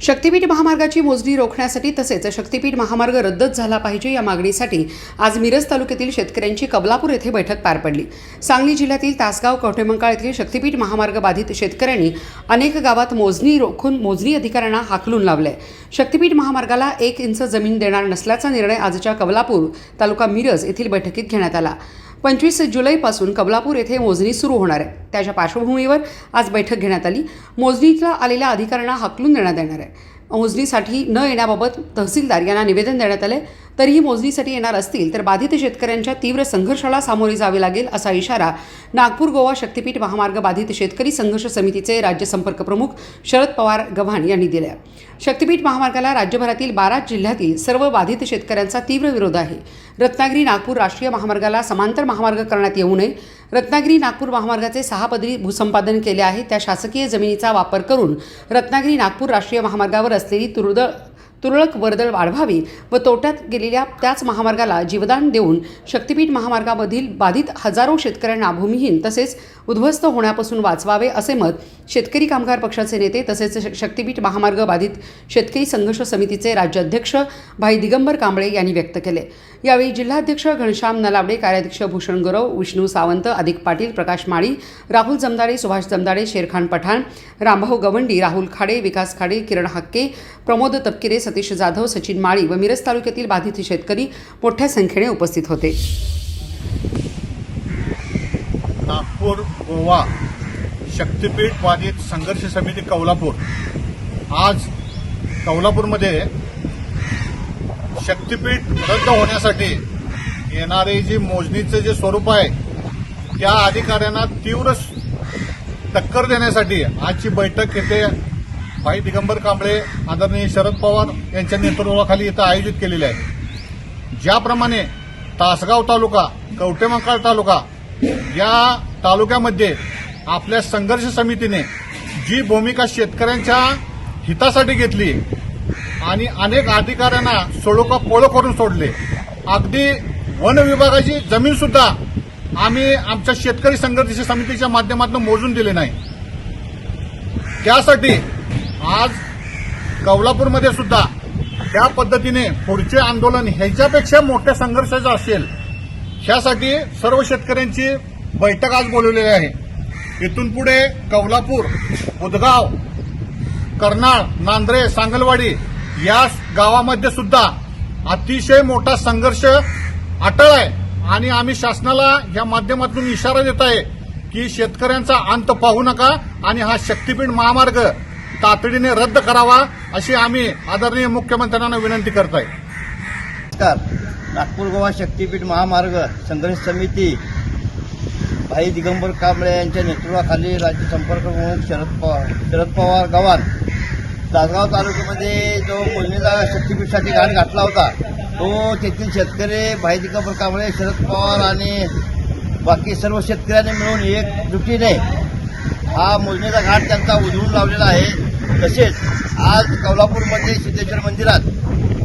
शक्तीपीठ महामार्गाची मोजणी रोखण्यासाठी तसेच शक्तीपीठ महामार्ग रद्दच झाला पाहिजे या मागणीसाठी आज मिरज तालुक्यातील शेतकऱ्यांची कबलापूर येथे बैठक पार पडली. सांगली जिल्ह्यातील तासगाव कवठेमंकाळ येथील शक्तीपीठ महामार्ग बाधित शेतकऱ्यांनी अनेक गावात मोजणी रोखून मोजणी अधिकाऱ्यांना हाकलून लावले शक्तीपीठ महामार्गाला एक इंच जमीन देणार नसल्याचा निर्णय आजच्या कबलापूर तालुका मिरज येथील बैठकीत घेण्यात आला. पंचवीस जुलैपासून कबलापूर येथे मोजणी सुरू होणार आहे. त्याच्या पार्श्वभूमीवर आज बैठक घेण्यात आली. मोजणीला आलेल्या अधिकाऱ्यांना हकलून देण्यात येणार आहे. मोजणीसाठी न येण्याबाबत तहसीलदार यांना निवेदन देण्यात आले तरीही मोजणीसाठी येणार असतील तर बाधित शेतकऱ्यांच्या तीव्र संघर्षाला सामोरे जावे लागेल असा इशारा नागपूर गोवा शक्तीपीठ महामार्ग बाधित शेतकरी संघर्ष समितीचे राज्य संपर्क प्रमुख शरद पवार गव्हाण यांनी दिल्या शक्तीपीठ महामार्गाला राज्यभरातील बारा जिल्ह्यातील सर्व बाधित शेतकऱ्यांचा तीव्र विरोध आहे. रत्नागिरी नागपूर राष्ट्रीय महामार्गाला समांतर महामार्ग करण्यात येऊ नये. रत्नागिरी नागपूर महामार्गाचे सहा पदरी भूसंपादन केले आहे. त्या शासकीय जमिनीचा वापर करून रत्नागिरी नागपूर राष्ट्रीय महामार्गावर असलेली तुरळक तुरळक वर्दळ वाढवावी व तोट्यात गेलेल्या त्याच महामार्गाला जीवदान देऊन शक्तीपीठ महामार्गामधील बाधित हजारो शेतकऱ्यांना भूमिहीन तसेच उद्ध्वस्त होण्यापासून वाचवावे असे मत शेतकरी कामगार पक्षाचे नेते तसेच श- शक्तीपीठ महामार्ग बाधित शेतकरी संघर्ष समितीचे राज्याध्यक्ष भाई दिगंबर कांबळे यांनी व्यक्त केले. यावेळी जिल्हाध्यक्ष घनश्याम नलावडे कार्याध्यक्ष भूषण गौरव विष्णू सावंत अधिक पाटील प्रकाश माळी राहुल जमदाडे सुभाष जमदाडे शेरखान पठाण रामभाऊ गवंडी राहुल खाडे विकास खाडे किरण हक्के प्रमोद तपकिरे सतीश जाधव सचिन माळी व मिरज तालुक्यातील बाधित शेतकरी मोठ्या संख्येने उपस्थित होते. नागपूर गोवा शक्तीपीठ बाधित संघर्ष समिती कौलापूर. आज कौलापूरमध्ये शक्तीपीठ रद्द होण्यासाठी येणारे जे मोजणीचं जे स्वरूप आहे त्या अधिकाऱ्यांना तीव्र टक्कर देण्यासाठी आजची बैठक येथे भाई दिगंबर कांबळे आदरणीय शरद पवार यांच्या नेतृत्वाखाली इथं आयोजित केलेली आहे. ज्याप्रमाणे तासगाव तालुका कवटेमंकाळ तालुका या तालुक्यामध्ये आपल्या संघर्ष समितीने जी भूमिका शेतकऱ्यांच्या हितासाठी घेतली आणि अनेक अधिकाऱ्यांना सोडोका पोळो करून सोडले अगदी वन विभागाची जमीन सुद्धा आम्ही आमच्या शेतकरी संघर्ष समितीच्या माध्यमातून मोजून दिले नाही. त्यासाठी आज कौलापूरमध्ये सुद्धा त्या पद्धतीने पुढचे आंदोलन ह्याच्यापेक्षा मोठ्या संघर्षाचं असेल ह्यासाठी सर्व शेतकऱ्यांची बैठक आज बोलवलेली आहे. इथून पुढे कौलापूर उदगाव कर्नाळ नांद्रे सांगलवाडी या गावामध्ये सुद्धा अतिशय मोठा संघर्ष अटळ आहे. आणि आम्ही शासनाला या माध्यमातून इशारा देत आहे की शेतकऱ्यांचा अंत पाहू नका आणि हा शक्तीपीठ महामार्ग तातडीने रद्द करावा अशी आम्ही आदरणीय मुख्यमंत्र्यांना विनंती करत आहे नमस्कार. नागपूर गोवा शक्तीपीठ महामार्ग संघर्ष समिती भाई दिगंबर कांबळे यांच्या नेतृत्वाखाली राज्य संपर्क प्रमुख शरद पवार शरद पवार गव्हाण तासगाव तालुक्यामध्ये जो मोजणीचा शक्तीपीठसाठी घाट घातला होता तो तेथील शेतकरी भाई दिगंबर कांबळे शरद पवार आणि बाकी सर्व शेतकऱ्यांनी मिळून एकजुटीने हा मोजणीचा घाट त्यांचा उधळून लावलेला आहे. तसेच आज कोल्हापूरमध्ये सिद्धेश्वर मंदिरात